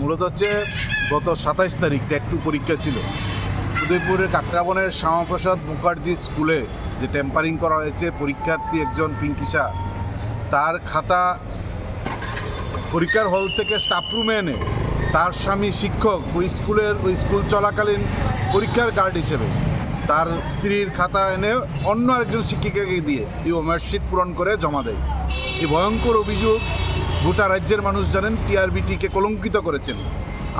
মূলত হচ্ছে গত সাতাইশ তারিখ ট্যাট পরীক্ষা ছিল। উদয়পুরের কাকরাবনের শ্যামাপ্রসাদ মুখার্জি স্কুলে যে টেম্পারিং করা হয়েছে, পরীক্ষার্থী একজন পিঙ্কিসা তার খাতা পরীক্ষার হল থেকে স্টাফ রুমে এনে তার স্বামী শিক্ষক ওই স্কুলের, ওই স্কুল চলাকালীন পরীক্ষার গার্ড হিসেবে তার স্ত্রীর খাতা এনে অন্য আরেকজন শিক্ষিকাকে দিয়ে এই ওমার্কশিট পূরণ করে জমা দেয়। এই ভয়ঙ্কর অভিযোগ গোটা রাজ্যের মানুষ জানেন টিআরবিটিকে কলঙ্কিত করেছেন।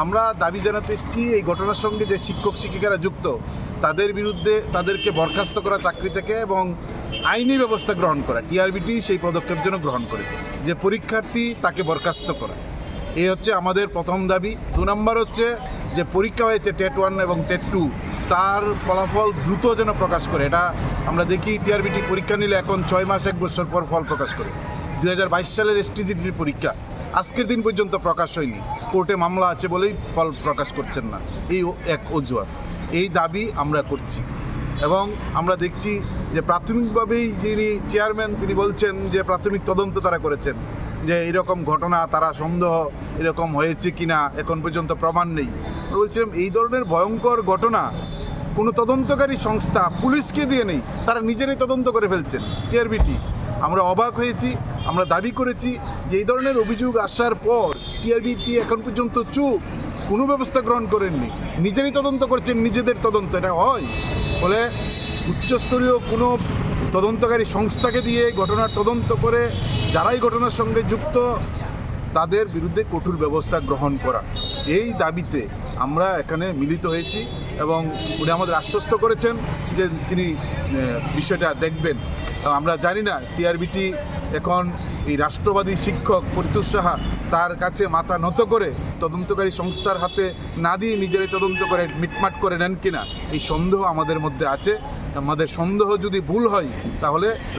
আমরা দাবি জানাতে এসেছি, এই ঘটনার সঙ্গে যে শিক্ষক শিক্ষিকারা যুক্ত, তাদের বিরুদ্ধে তাদেরকে বরখাস্ত করা চাকরি থেকে এবং আইনি ব্যবস্থা গ্রহণ করা, টিআরবিটি সেই পদক্ষেপ যেন গ্রহণ করে, যে পরীক্ষার্থী তাকে বরখাস্ত করা। এই হচ্ছে আমাদের প্রথম দাবি। দু নম্বর হচ্ছে যে পরীক্ষা হয়েছে টেট ওয়ান এবং টেট টু, তার ফলাফল দ্রুত যেন প্রকাশ করে। এটা আমরা দেখি, টিআরবিটি পরীক্ষা নিলে এখন ছয় মাস, এক বছর পর ফল প্রকাশ করে। দু হাজার বাইশ সালের এসটিজিটির পরীক্ষা। আজকের দিন পর্যন্ত প্রকাশ হয়নি। কোর্টে মামলা আছে বলেই ফল প্রকাশ করছেন না। এই এক অজুহাত। এই দাবি আমরা করছি। এবং আমরা দেখছি যে প্রাথমিকভাবেই যিনি চেয়ারম্যান, তিনি বলছেন যে প্রাথমিক তদন্ত তারা করেছেন। যে এরকম ঘটনা, তারা সন্দেহ, এরকম হয়েছে কি না এখন পর্যন্ত প্রমাণ নেই। বলছিলাম, এই ধরনের ভয়ঙ্কর ঘটনা কোনো তদন্তকারী সংস্থা পুলিশকে দিয়ে নেই। তারা নিজেরাই তদন্ত করে ফেলছেন। টিআরবিটি। আমরা অবাক হয়েছি। আমরা দাবি করেছি যে এই ধরনের অভিযোগ আসার পর টিআরবিটি এখন পর্যন্ত চুপ, কোনো ব্যবস্থা গ্রহণ করেননি। নিজেরই তদন্ত করছেন, নিজেদের তদন্ত, এটা হয়। ফলে উচ্চস্তরীয় কোনো তদন্তকারী সংস্থাকে দিয়ে ঘটনার তদন্ত করে যারাই ঘটনার সঙ্গে যুক্ত তাদের বিরুদ্ধে কঠোর ব্যবস্থা গ্রহণ করা। এই দাবিতে আমরা এখানে মিলিত হয়েছি এবং উনি আমাদের আশ্বস্ত করেছেন যে তিনি বিষয়টা দেখবেন। আমরা জানি না, টিআরবিটি এখন এই রাষ্ট্রবাদী শিক্ষক পরিতোষ সাহা তার কাছে মাথা নত করে তদন্তকারী সংস্থার হাতে না দিয়ে নিজেরাই তদন্ত করে মিটমাট করে নেন কিনা, এই সন্দেহ আমাদের মধ্যে আছে। আমাদের সন্দেহ যদি ভুল হয়, তাহলে